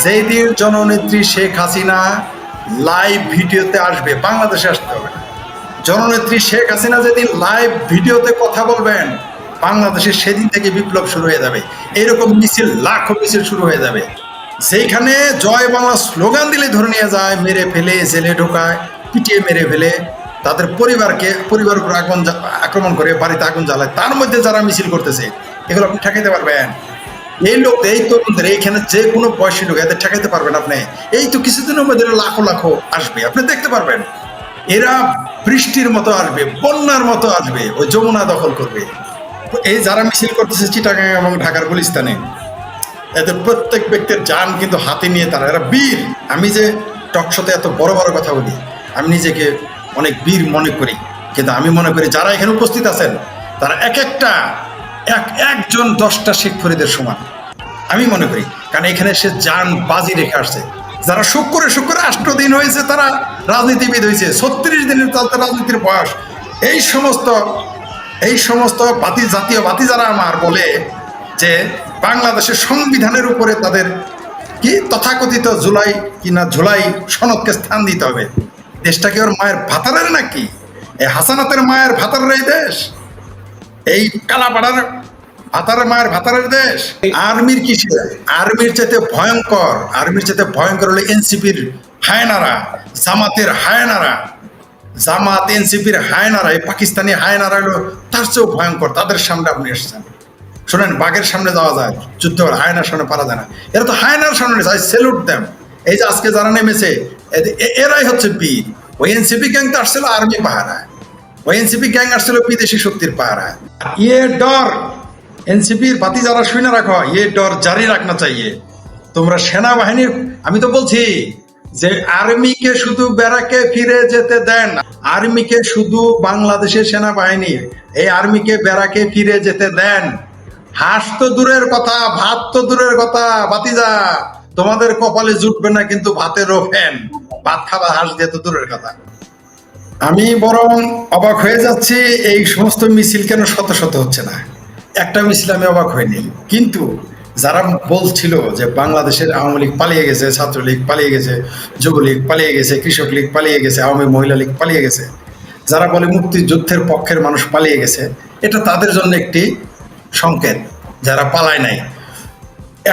যেই দিন জননেত্রী শেখ হাসিনা লাইভ ভিডিওতে আসবে, বাংলাদেশে আসতে হবে জননেত্রী শেখ হাসিনা যেদিন লাইভ ভিডিওতে কথা বলবেন বাংলাদেশে সেদিন থেকে বিপ্লব শুরু হয়ে যাবে। এরকম মিছিল, লাখো মিছিল শুরু হয়ে যাবে। সেইখানে জয় বাংলা স্লোগান দিলে ধরে নিয়ে যায়, মেরে ফেলে, জেলে ঢোকায়, পিটিয়ে মেরে ফেলে, তাদের পরিবারকে, পরিবার উপর আগুন আক্রমণ করে বাড়িতে আগুন জ্বালায়। তার মধ্যে যারা মিছিল করতেছে, এগুলো আপনি ঠেকাইতে পারবেন। এই লোক, এই তরুণদের এইখানে যে কোনো বয়সী লোক এদের ঠেকাইতে পারবেন আপনি। এই তো কিছুদিনের মধ্যে লাখো লাখো আসবে। আপনি দেখতে পারবেন, এরা বৃষ্টির মতো আসবে, বন্যার মতো আসবে, ওই যমুনা দখল করবে। এই যারা মিছিল করতেছে চিটাগাং এবং ঢাকার গুলিস্তানে, এদের প্রত্যেক ব্যক্তির যান কিন্তু হাতে নিয়ে তারা, এরা বীর। আমি যে টকশোতে এত বড় বড় কথা বলি, আমি নিজেকে অনেক বীর মনে করি। কিন্তু আমি মনে করি যারা এখানে উপস্থিত আছেন, তারা এক একটা এক, একজন দশটা শেখ ফরিদের সমান। আমি মনে করি, কারণ এখানে সে যান বাজি রেখে আসছে। যারা শুক্রে শুক্রে আষ্ট দিন হয়েছে, তারা রাজনীতিবিদ হয়েছে। ছত্রিশ দিনের তাদের রাজনীতির বয়স। এই সমস্ত এই সমস্ত বাতি, জাতীয় বাতি যারা আমার বলে যে বাংলাদেশের সংবিধানের উপরে তাদের কি তথাকথিত জুলাই কিনা জুলাই সনদকে স্থান দিতে হবে? দেশটা কি ওর মায়ের ভাতারের নাকি? এ হাসানাতের মায়ের ভাতারের এই দেশ? এই কালাপাড়ার ভাতারের মায়ের ভাতারের দেশ। আর্মির কিসে আর্মির চাইতে ভয়ঙ্কর, আর্মির চাইতে ভয়ঙ্কর হলো এনসিপির হায়নারা, জামাতের হায়নারা। জামাত, এনসিপির হায়নারা, এই পাকিস্তানি হায়নারা হলো তার চেয়েও ভয়ঙ্কর, তাদের সামনে আপনি এসেছেন। শোনেন, বাঘের সামনে যাওয়া যায়, যুদ্ধ হায়নার সামনে পারা যায় না। এরা তো হায়নার সামনে যায় সেলুট দেম এই যে আজকে যারা নেমেছে এরাই হচ্ছে বীর। ওই এনসিপি গ্যাং তো আসছিল আর্মি পাহারায়। গ্যাং আসছিল বিদেশি শক্তির ইয়ে ডর এনসিপির বাতি যারা শুনে রাখো ইয়ে ডর জারি রাখনা চাইয়ে। তোমরা সেনাবাহিনীর, আমি তো বলছি যে আর্মিকে শুধু ব্যারাকে ফিরে যেতে দেন আর্মিকে শুধু বাংলাদেশের সেনাবাহিনীর এই আর্মিকে ব্যারাকে ফিরে যেতে দেন। হাঁস তো দূরের কথা, ভাত তো দূরের কথা বাতিজা তোমাদের কপালে জুটবে না কিন্তু ভাতেরও ফ্যান ভাত খাবার হাঁস দিয়ে তো দূরের কথা। আমি বরং অবাক হয়ে যাচ্ছি, এই সমস্ত মিছিল কেন শত শত হচ্ছে না? একটা মিছিল আমি অবাক হয়নি কিন্তু যারা বলছিল যে বাংলাদেশের আওয়ামী লীগ পালিয়ে গেছে, ছাত্রলীগ পালিয়ে গেছে, যুবলীগ পালিয়ে গেছে, কৃষক লীগ পালিয়ে গেছে, আওয়ামী মহিলা লীগ পালিয়ে গেছে, যারা বলে মুক্তিযুদ্ধের পক্ষের মানুষ পালিয়ে গেছে, এটা তাদের জন্য একটি সংকেত, যারা পালায় নাই।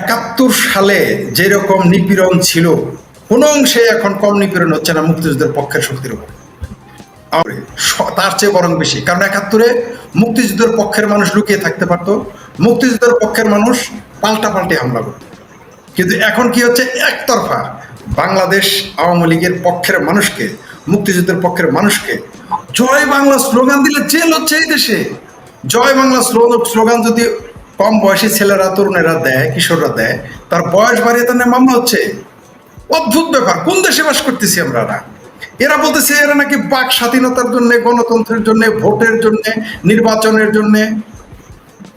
একাত্তর সালে যেরকম নিপীড়ন ছিল, কোনো অংশে এখন কম নিপীড়ন হচ্ছে না মুক্তিযুদ্ধের পক্ষের শক্তির উপর। তার চেয়ে বরং বেশি। কারণ একাত্তরে মুক্তিযুদ্ধের পক্ষের মানুষ লুকিয়ে থাকতে পারতো। মুক্তিযুদ্ধের পক্ষের মানুষ পাল্টা পাল্টে হামলা করত। কিন্তু এখন কি হচ্ছে? একতরফা বাংলাদেশ আওয়ামী লীগের পক্ষের মানুষকে, মুক্তিযুদ্ধের পক্ষের মানুষকে জয় বাংলা স্লোগান দিলে জেল হচ্ছে এই দেশে। জয় বাংলা স্লো- স্লোগান যদি কম বয়সী ছেলেরা, তরুণেরা দেয়, কিশোররা দেয়, তার বয়স বাড়িয়ে তার মামলা হচ্ছে। অদ্ভুত ব্যাপার। কোন দেশে বাস করতেছি আমরা? না এরা বলতেছে, এরা নাকি বাক স্বাধীনতার জন্য, গণতন্ত্রের জন্য, ভোটের জন্য, নির্বাচনের জন্য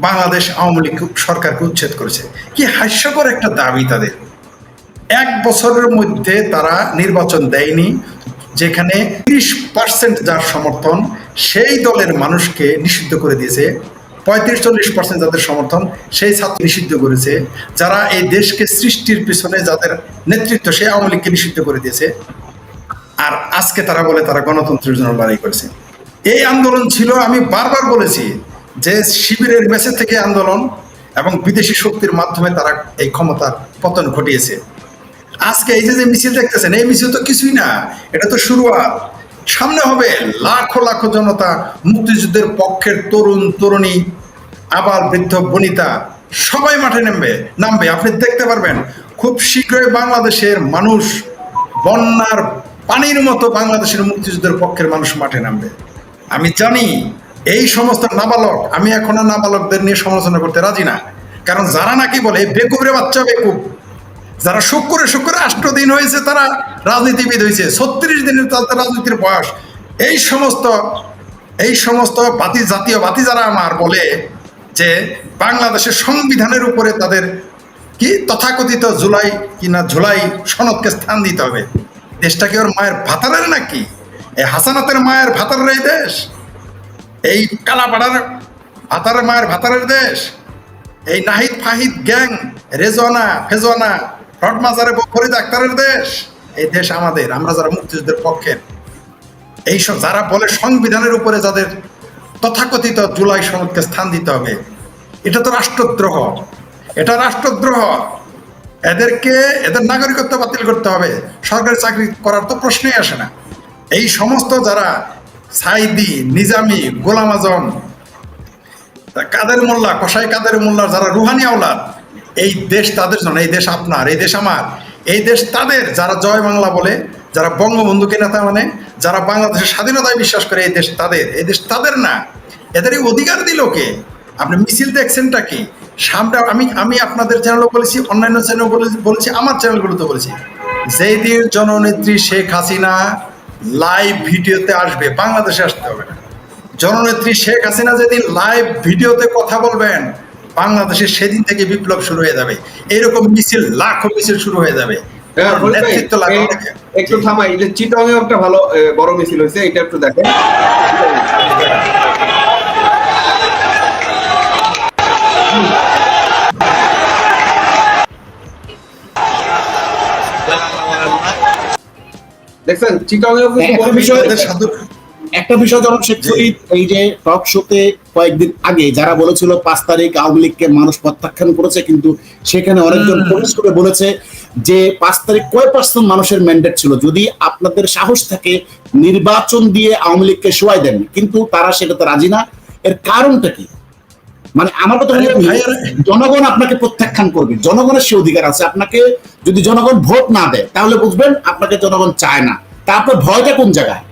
বাংলাদেশ আওয়ামী লীগ সরকারকে উচ্ছেদ করেছে। কি হাস্যকর একটা দাবি তাদের। এক বছরের মধ্যে তারা নির্বাচন দেয়নি, যেখানে তিরিশ পার্সেন্ট যার সমর্থন, সেই দলের মানুষকে নিষিদ্ধ করে দিয়েছে। পঁয়ত্রিশ চল্লিশ পার্সেন্ট যাদের সমর্থন, সেই ছাত্র নিষিদ্ধ করেছে। যারা এই দেশকে সৃষ্টির পিছনে যাদের নেতৃত্ব সেই আওয়ামী লীগকে নিষিদ্ধ করে দিয়েছে। আর আজকে তারা বলে তারা গণতন্ত্রের জন্য লড়াই করেছে। এই আন্দোলন ছিল, আমি বারবার বলেছি যে শিবিরের মেসে থেকে আন্দোলন এবং বিদেশি শক্তির মাধ্যমে তারা এই ক্ষমতার পতন ঘটিয়েছে। আজকে এই যে যে মিছিল দেখতেছেন, এই মিছিল তো কিছুই না, এটা তো শুরুয়াত। সামনে হবে লাখো লাখো জনতা, মুক্তিযুদ্ধের পক্ষের তরুণ, তরুণী, আবার বৃদ্ধ, বনিতা, সবাই মাঠে নামবে নামবে। আপনি দেখতে পারবেন, খুব শীঘ্রই বাংলাদেশের মানুষ বন্যার পানির মতো বাংলাদেশের মুক্তিযুদ্ধের পক্ষের মানুষ মাঠে নামবে। আমি জানি এই সমস্ত নাবালক, আমি এখন নাবালকদের নিয়ে সমালোচনা করতে রাজি না। কারণ যারা নাকি বলে বেকুবরে বাচ্চা বেকুব। যারা শুক্রে শুক্রে আষ্ট দিন হয়েছে, তারা রাজনীতিবিদ হয়েছে। ছত্রিশ দিনের তাদের রাজনীতির বয়স। এই সমস্ত এই সমস্ত বাতি, জাতীয় বাতি যারা আমার বলে যে বাংলাদেশের সংবিধানের উপরে তাদের কি তথাকথিত জুলাই কিনা জুলাই সনদকে স্থান দিতে হবে দেশটা কি ওর মায়ের ভাতারের নাকি? এই হাসানাতের মায়ের ভাতারের এই দেশ? এই কালাপাড়ার ভাতারের মায়ের ভাতারের দেশ? এই নাহিদ ফাহিদ গ্যাং, রেজওয়ানা, ফেজওয়ানা রড মাজারে ফরিদ আক্তারের দেশ? এই দেশ আমাদের, আমরা যারা মুক্তিযুদ্ধের পক্ষের এইসব যারা বলে সংবিধানের উপরে যাদের তথাকথিত জুলাই সনদকে স্থান দিতে হবে, এটা তো রাষ্ট্রদ্রোহ। এটা রাষ্ট্রদ্রোহ। এদেরকে, এদের নাগরিকত্ব বাতিল করতে হবে। সরকারি চাকরি করার তো প্রশ্নই আসে না। এই সমস্ত যারা সাইদি নিজামি, গোলাম আজম কাদের মোল্লা, কসাই কাদের মোল্লার যারা রুহানি আওলাদ, এই দেশ তাদের জন্য, এই দেশ আপনার, এই দেশ আমার, এই দেশ তাদের, যারা জয় বাংলা বলে, যারা বঙ্গবন্ধুকে নেতা মানে যারা বাংলাদেশের স্বাধীনতায় বিশ্বাস করে, এই দেশ তাদের, এই দেশ তাদের না। এদের অধিকার দিল কে? আপনি মিছিল দেখছেনটা কি? সামনে আমি আমি আপনাদের চ্যানেলও বলেছি অন্যান্য চ্যানেল বলেছি আমার চ্যানেলগুলোতে বলেছি। যেই দিন জননেত্রী শেখ হাসিনা লাইভ ভিডিওতে আসবে বাংলাদেশে আসতে হবে না। জননেত্রী শেখ হাসিনা যেদিন লাইভ ভিডিওতে কথা বলবেন বাংলাদেশে সেদিন থেকে বিপ্লব শুরু হয়ে যাবে। এরকম মিছিল লাখো মিছিল শুরু হয়ে যাবে। হ্যাঁ, নেতৃত্ব লাগবে একটু থামাই চিটং একটা ভালো বড় মিছিল হয়েছে এটা একটু দেখেন। দেখছেন চিটং এও কিন্তু একটা বিষয়- মিছিল এদের হয়েছে। সাধু- একটা বিষয় যেমন শেখ ফরিদ এই যে টক শোতে কয়েকদিন আগে যারা বলেছিল পাঁচ তারিখ আওয়ামী লীগকে মানুষ প্রত্যাখ্যান করেছে কিন্তু সেখানে অনেকজন প্রবেশ করে বলেছে যে পাঁচ তারিখ কয় পার্সেন্ট মানুষের ম্যান্ডেট ছিল? যদি আপনাদের সাহস থাকে নির্বাচন দিয়ে আওয়ামী লীগকে শোয়াই দেন। কিন্তু তারা সেটাতে রাজি না। এর কারণটা কি? মানে আমার কথা হলো জনগণ আপনাকে প্রত্যাখ্যান করবে। জনগণের সে অধিকার আছে। আপনাকে যদি জনগণ ভোট না দেয় তাহলে বুঝবেন আপনাকে জনগণ চায় না। তারপর ভয়টা কোন জায়গায়?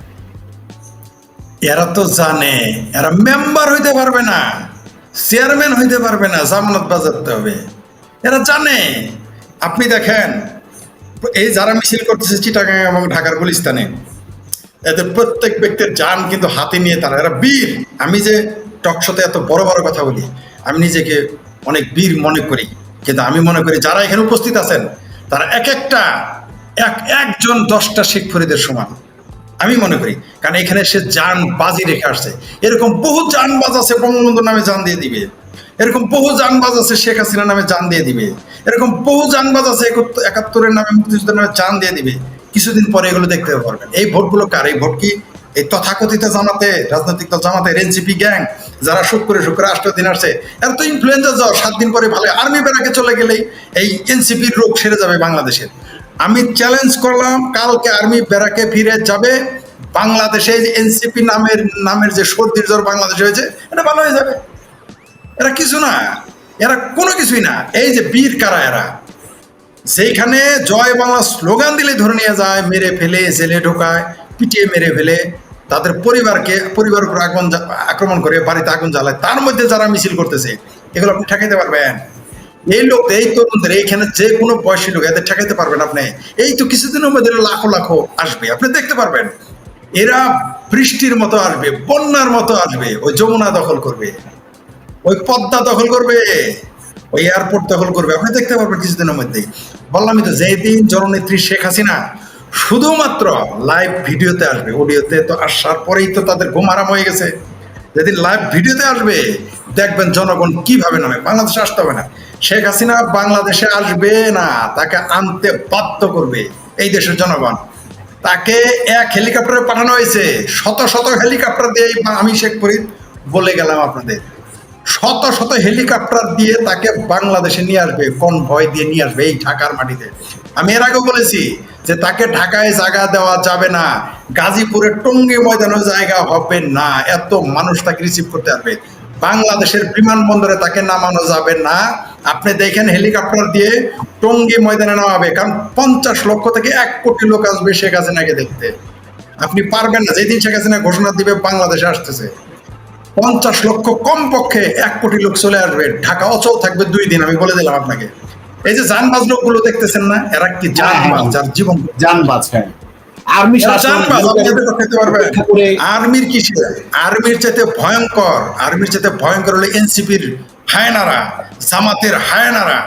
এরা তো জানে। এরা মেম্বার হইতে পারবে না। চেয়ারম্যান হইতে পারবে না। জামানত বাজাতে হবে। এরা জানে। আপনি দেখেন এই যারা মিছিল করতেছে চিটাগাং এবং ঢাকার গুলিস্তানে এদের প্রত্যেক ব্যক্তির যান কিন্তু হাতে নিয়ে তারা এরা বীর। আমি যে টকশোতে এত বড় বড় কথা বলি, আমি নিজেকে অনেক বীর মনে করি। কিন্তু আমি মনে করি যারা এখানে উপস্থিত আছেন, তারা এক একটা, এক একজন দশটা শেখ ফরিদের সমান। আমি মনে করি, কারণ এখানে সে যান বাজি রেখে আসছে। এরকম বহু যানবাজ আছে বঙ্গবন্ধুর নামে যান দিয়ে দিবে। এরকম বহু যানবাজ আছে শেখ হাসিনা নামে যান দিয়ে দিবে। এরকম বহু যানবাজ আছে একাত্তরের নামে মুক্তিযুদ্ধের নামে যান দিয়ে দিবে। কিছুদিন পরে এগুলো দেখতে পারবেন। এই ভোটগুলো কার? এই ভোট কি এই তথাকথিত জামাতে, রাজনৈতিক দল জামাতে এনসিপি গ্যাং? যারা শুক্রে শুক্রে আষ্ট দিন আসছে, এরা তো ইনফ্লুয়েঞ্জা জ্বর, সাত দিন পরে ভালো। আর্মি বেড়াকে চলে গেলেই এই এনসিপির রোগ সেরে যাবে বাংলাদেশের আমি চ্যালেঞ্জ করলাম, কালকে আর্মি ব্যারাকে ফিরে যাবে বাংলাদেশে এনসিপি নামের নামের যে সর্দির জ্বর বাংলাদেশে হয়েছে, এটা ভালো হয়ে যাবে। এরা কিছু না, এরা কোনো কিছুই না। এই যে বীর কারা এরা? সেইখানে জয় বাংলা স্লোগান দিলে ধরে নিয়ে যায়, মেরে ফেলে, জেলে ঢোকায়, পিটিয়ে মেরে ফেলে। তাদের পরিবারকে পরিবার উপর আগুন আক্রমণ করে বাড়িতে আগুন জ্বালায়। তার মধ্যে যারা মিছিল করতেছে, এগুলো আপনি ঠেকাইতে পারবেন। এই লোক, এই তরুণদের, এইখানে যে কোনো বয়সী লোক, এদের ঠেকাইতে পারবেন আপনি। এই তো কিছুদিনের মধ্যে লাখো লাখো আসবে। আপনি দেখতে পারবেন, এরা বৃষ্টির মতো আসবে, বন্যার মতো আসবে, ওই যমুনা দখল করবে, ওই পদ্মা দখল করবে, ওই এয়ারপোর্ট দখল করবে। আপনি দেখতে পারবেন কিছুদিনের মধ্যেই। বললামই তো, যেদিন জননেত্রী শেখ হাসিনা শুধুমাত্র লাইভ ভিডিওতে আসবে অডিওতে তো আসার পরেই তো তাদের ঘুম আরাম হয়ে গেছে। যেদিন লাইভ ভিডিওতে আসবে, দেখবেন জনগণ কীভাবে নামে, বাংলাদেশে আসতে হবে না। শেখ হাসিনা বাংলাদেশে আসবে না, তাকে আনতে বাধ্য করবে এই দেশের জনগণ। তাকে এক হেলিকপ্টারে পাঠানো হয়েছে, শত শত হেলিকপ্টার দিয়ে আমি শেখ ফরিদ বলে গেলাম আপনাদের। শত শত হেলিকপ্টার দিয়ে তাকে বাংলাদেশে নিয়ে আসবে কোন ভয় দিয়ে নিয়ে আসবে এই ঢাকার মাটিতে। আমি এর আগেও বলেছি যে তাকে ঢাকায় জায়গা দেওয়া যাবে না, গাজীপুরের টঙ্গী ময়দানে জায়গা হবে না, এত মানুষ তাকে রিসিভ করতে পারবে। বাংলাদেশের বিমানবন্দরে তাকে নামানো যাবে না। আপনি দেখেন হেলিকপ্টার দিয়ে টঙ্গী ময়দানে নামাবে, কারণ পঞ্চাশ লক্ষ থেকে এক কোটি লোক আসবে শেখ হাসিনাকে দেখতে। আপনি পারবেন না, যেদিন শেখ হাসিনা ঘোষণা দিবে, বাংলাদেশে আসতেছে। পঞ্চাশ লক্ষ কম পক্ষে এক কোটি লোক চলে আসবে। ঢাকা অচল থাকবে দুই দিন, আমি বলে দিলাম আপনাকে। এই যে জানবাজ লোকগুলো দেখতেছেন না এরা কি জানবাজ? যার জীবন জানবাজ হ্যাঁ। আর্মি আর্মির আর্মির চাইতে ভয়ঙ্কর আর্মির চাইতে ভয়ঙ্কর হলো এনসিপির হায়নারা জামাতের হায়নারা।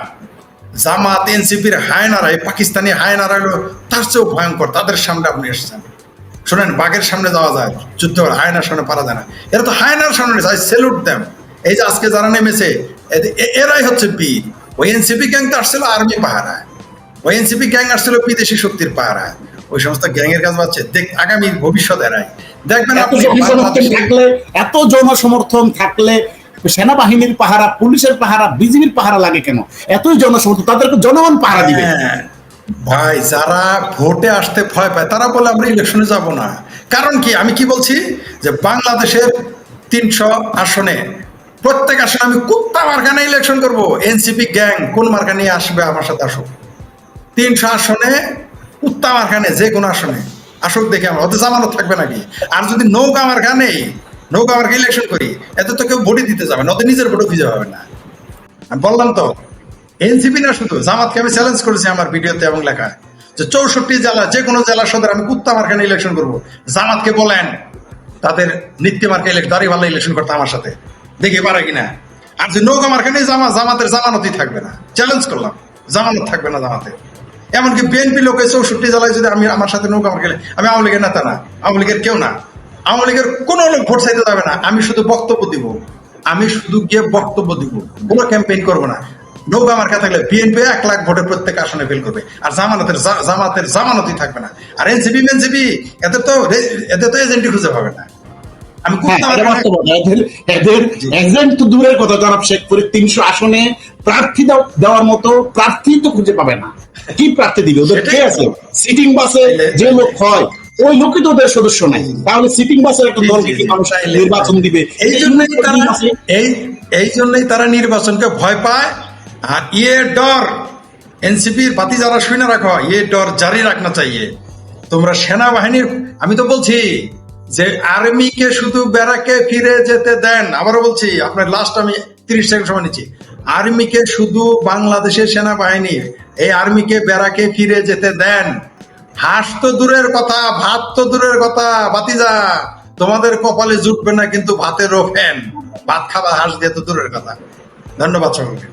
জামাত এনসিপির হায়নারা এই পাকিস্তানি হায়নারা হলো তার চেয়েও ভয়ঙ্কর তাদের সামনে আপনি এসেছেন। শোনেন বাঘের সামনে যাওয়া যায় যুদ্ধ হায়নার সামনে পারা যায় না। এরা তো হায়নার সামনে যায় সেলুট দেম এই যে আজকে যারা নেমেছে এরাই হচ্ছে বীর। ওই এনসিপি গ্যাং তো আসছিল আর্মি পাহারায়। ওই এনসিপি গ্যাং আসছিল বিদেশি শক্তির পাহারা ওই সমস্ত গ্যাংয়ের কাজ পাচ্ছে দেখ আগামী ভবিষ্যৎ এরাই দেখবেন থাকলে এত জনসমর্থন থাকলে সেনাবাহিনীর পাহারা পুলিশের পাহারা বিজিবির পাহারা লাগে কেন? এতই জনসমর্থন তাদেরকে জনগণ পাহারা দিবে। হ্যাঁ, ভাই যারা ভোটে আসতে ভয় পায় তারা বলে আমরা ইলেকশনে যাব না। কারণ কি? আমি কি বলছি? যে বাংলাদেশের তিনশো আসনে প্রত্যেক আসনে আমি কুত্তা মার্কানে ইলেকশন করব। এনসিপি গ্যাং কোন মার্কা নিয়ে আসবে আমার সাথে আসুক। তিনশো আসনে কুত্তা মার্কানে যে কোনো আসনে। আসুক দেখে আমার ওদের জামানত থাকবে নাকি? আর যদি নৌকা আমার নেই, নৌকা মার্কা ইলেকশন করি, এতে তো কেউ ভোটই দিতে যাবে না ওদের নিজের ভোটও খুঁজে পাবে না। আমি বললাম তো এনসিপি না শুধু, জামাতকে আমি চ্যালেঞ্জ করেছি আমার ভিডিওতে এবং লেখায়। যে চৌষট্টি জেলা, যে কোনো জেলা সদর আমি কুত্তা মার্কানে ইলেকশন করব। জামাতকে বলেন, তাদের নিত্য মার্কা ইলেকশন দাঁড়িয়ে ভালো ইলেকশন করতে আমার সাথে। দেখি পারে কিনা? আর যে নৌকা মার্কা নেই জামা জামাতের জামানতই থাকবে না। চ্যালেঞ্জ করলাম। জামানত থাকবে না জামাতে। এমনকি বিএনপি লোকে চৌষট্টি জেলায় যদি আমি আমার সাথে নৌকা মার্কা আমি আওয়ামী লীগের নেতা না, আওয়ামী লীগের কেউ না। আওয়ামী লীগের কোনো লোক ভোট চাইতে যাবে না। আমি শুধু বক্তব্য দিব। আমি শুধু গিয়ে বক্তব্য দিব। কোনো ক্যাম্পেইন করব না। নৌকা মার্কা থাকলে বিএনপি এক লাখ ভোটের প্রত্যেক আসনে ফেল করবে। আর জামানতের জামাতের জামানতই থাকবে না। আর এনসিপি এনসিপি এদের তো এদের তো এজেন্টই খুঁজে পাবে না। আমি হ্যাঁ কুত্তা এটা মার্কা বাস্তবতা। এদের এদের এজেন্ট তো দূরের কথা জনাব শেখ ফরিদ তিনশো আসনে প্রার্থী দেওয়ার মতো প্রার্থী তো খুঁজে পাবে না। কি প্রার্থী দিবে? ওদের কে আছে? সিটিং বাসে যে লোক হয় ওই লোকই তো ওদের সদস্য নাই। তাহলে সিটিং বাসের একটা দলকে কি মানুষ নির্বাচন দিবে? এই জন্যই তারা এই জন্যই তারা নির্বাচনকে ভয় পায়। আর ইয়ে ডর। এনসিপির বাতি যারা শুনে রাখো ইয়ে ডর জারি রাখনা চাইয়ে। তোমরা সেনাবাহিনীর আমি তো বলছি যে আর্মিকে শুধু ব্যারাকে ফিরে যেতে দেন, আবারও বলছি, আপনার লাস্ট আমি তিরিশ সেকেন্ড সময় নিচ্ছি। আর্মিকে শুধু বাংলাদেশের সেনাবাহিনীর, এই আর্মিকে ব্যারাকে ফিরে যেতে দেন। হাঁস তো দূরের কথা, ভাত তো দূরের কথা বাতিজা তোমাদের কপালে জুটবে না কিন্তু ভাতেরও ফ্যান ভাত খাবার হাঁস দিয়ে তো দূরের কথা। ধন্যবাদ সকলকে।